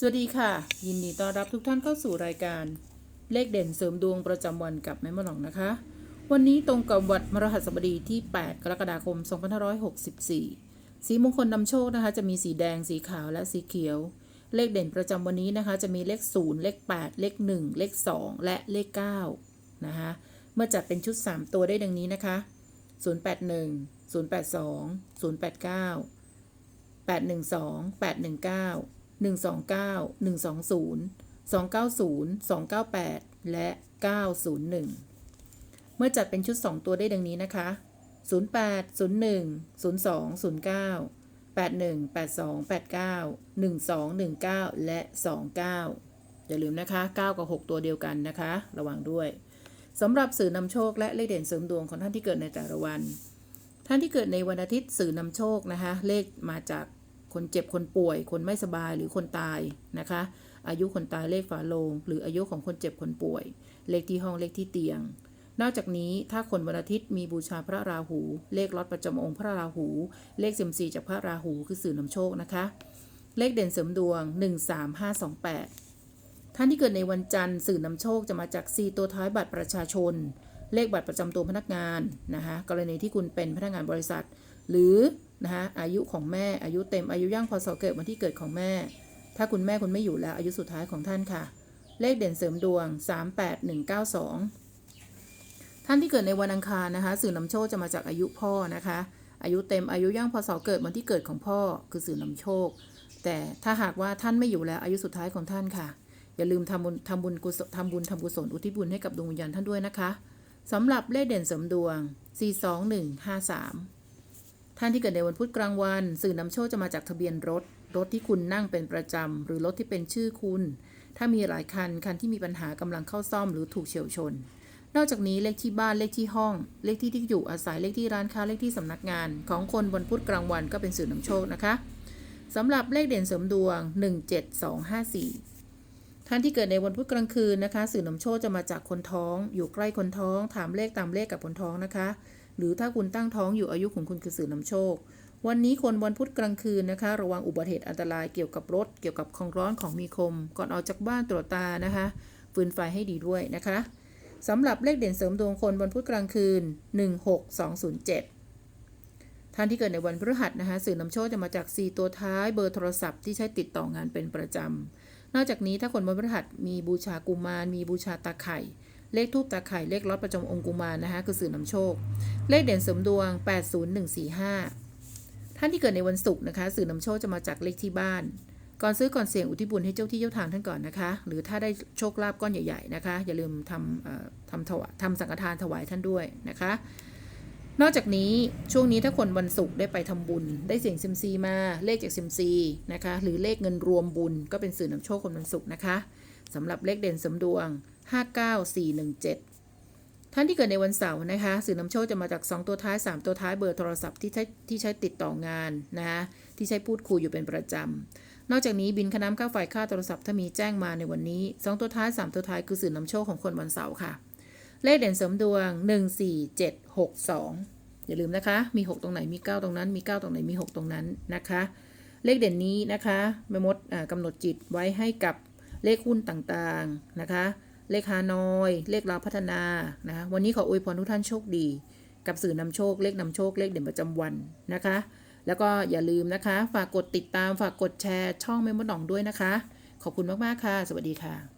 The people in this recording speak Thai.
สวัสดีค่ะ ยินดีต้อนรับทุกท่านเข้าสู่รายการเลขเด่นเสริมดวงประจำวันกับแม่มอหลองนะคะ วันนี้ตรงกับวันมรหัสบดีที่ 8 กรกฎาคม 2564 สีมงคลนำโชคนะคะ จะมีสีแดงสีขาวและสีเขียว เลขเด่นประจำวันนี้นะคะ จะมีเลข 0 เลข 8 เลข 1 เลข 2 และเลข 9 นะคะเมื่อจัดเป็นชุด 3 ตัวได้ดังนี้นะคะ 081 082 089 812 819 129 120 290 298 และ 901 เมื่อจัดเป็นชุด 2 ตัวได้ดังนี้นะคะ 08 01 02 09 81 82 89 12 19 และ 29 อย่าลืมนะคะ 9 กับ 6 ตัวเดียวกันนะคะ ระวังด้วยสำหรับสื่อนำโชคและเลขเด่นเสริมดวงของท่านที่เกิดในแต่ละวัน ท่านที่เกิดในวันอาทิตย์สื่อนำโชคนะคะ เลขมาจาก คนเจ็บคนป่วย คนไม่สบายหรือคนตายนะคะ อายุคนตายเลขฝาโลง หรืออายุของคนเจ็บคนป่วย เลขที่ห้องเลขที่เตียง นอกจากนี้ถ้าคนวันอาทิตย์มีบูชาพระราหู เลขล็อตประจำองค์พระราหู เลขเซมซีจากพระราหูคือสื่อนำโชคนะคะ เลขเด่นเสริมดวง 13528 ท่านที่เกิดในวันจันทร์สื่อนำโชคจะมาจาก4ตัวท้ายบัตรประชาชน เลขบัตรประจำตัวพนักงานนะคะกรณีที่คุณเป็นพนักงานบริษัท หรือนะคะอายุของแม่อายุเต็มอายุย่างพศเกิดวันที่เกิดของแม่ ถ้าคุณแม่คุณไม่อยู่แล้วอายุสุดท้ายของท่านค่ะ เลขเด่นเสริมดวง 38192 ท่านที่เกิดในวันอังคารนะคะสื่อนำโชคจะมาจากอายุพ่อนะคะ อายุเต็มอายุย่างพศเกิดวันที่เกิดของพ่อคือสื่อนำโชค แต่ถ้าหากว่าท่านไม่อยู่แล้วอายุสุดท้ายของท่านค่ะอย่าลืมทำบุญทำบุญกุศลทำบุญทำกุศลอุทิศบุญให้กับดวงวิญญาณท่านด้วยนะคะ สำหรับเลขเด่นเสริมดวง 42153 ท่านที่เกิดในวันพุธกลางวัน สื่อนำโชคจะมาจากทะเบียนรถ รถที่คุณนั่งเป็นประจำ หรือรถที่เป็นชื่อคุณ ถ้ามีหลายคัน คันที่มีปัญหากำลังเข้าซ่อมหรือถูกเฉียวชน นอกจากนี้เลขที่บ้านเลขที่ห้อง เลขที่ที่อยู่อาศัยเลขที่ร้านค้าเลขที่สำนักงาน ของคนวันพุธกลางวันก็เป็นสื่อนำโชคนะคะสำหรับเลขเด่นเสริมดวง 17254 ท่านที่เกิดในวันพุธกลางคืนนะคะ สื่อนำโชคจะมาจากคนท้อง อยู่ใกล้คนท้อง ถามเลขตามเลขกับคนท้องนะคะ หรือถ้าคุณตั้งท้องอยู่อายุของคุณคือสื่อนำโชค วันนี้คนวันพุธกลางคืนนะคะ ระวังอุบัติเหตุอันตรายเกี่ยวกับรถ เกี่ยวกับของร้อนของมีคม ก่อนออกจากบ้านตรวจตานะคะฟืนไฟให้ดีด้วยนะคะสำหรับเลขเด่นเสริมดวงคนวันพุธกลางคืน 16207ท่านที่เกิดในวันพฤหัสนะคะสื่อนำโชคจะมาจาก 4 ตัวท้ายเบอร์โทรศัพท์ที่ใช้ติดต่องานเป็นประจำ นอกจากนี้ถ้าคนวันพฤหัสมีบูชากุมาร มีบูชาตาไข่ เลขทูปตาไข่ เลขล็อตประจำองค์กุมารนะคะคือสื่อนำโชค เลขเด่นเสริมดวง 80145 ท่านที่เกิดในวันศุกร์นะคะ สื่อนำโชคจะมาจากเลขที่บ้าน ก่อนซื้อก่อนเสี่ยงอุทิศบุญให้เจ้าที่เจ้าทางท่านก่อนนะคะ หรือถ้าได้โชคลาภก้อนใหญ่ๆนะคะ อย่าลืมทำทำถวายทำสังฆทานถวายท่านด้วยนะคะ นอกจากนี้ช่วงนี้ถ้าคนวันศุกร์ได้ไปทำบุญ ได้เสียงซิมซีมาเลขจากซิมซีนะคะหรือเลขเงินรวมบุญก็เป็นสื่อนำโชคคนวันศุกร์นะคะสำหรับเลขเด่นเสมดวง 59417 ท่านที่เกิดในวันเสาร์นะคะสื่อนำโชคจะมาจาก 2 ตัวท้าย 3 ตัวท้ายเบอร์โทรศัพท์ที่ใช้ที่ใช้ติดต่องานนะคะที่ใช้พูดคุยอยู่เป็นประจำนอกจากนี้บินค่าน้ำค่าไฟค่าโทรศัพท์ถ้ามีแจ้งมาในวันนี้ 2 ตัวท้าย 3 ตัวท้ายคือสื่อนำโชคของคนวันเสาร์ค่ะ เลขเด่นเสริมดวง 14762 อย่าลืมนะคะ มี 6 ตรงไหน มี 9 ตรงนั้น มี 9 ตรงไหน มี 6 ตรงนั้นนะคะ เลขเด่นนี้นะคะแม่มดกำหนดจิตไว้ให้กับเลขหุ้นต่างๆนะคะ เลขฮานอย เลขลาวพัฒนานะคะวันนี้ขออวยพรทุกท่านโชคดี กับสื่อนำโชค เลขนำโชค เลขเด่นประจำวันนะคะ แล้วก็อย่าลืมนะคะ ฝากกดติดตาม ฝากกดแชร์ช่องเมมโมดองด้วยนะคะ ขอบคุณมากๆค่ะ สวัสดีค่ะ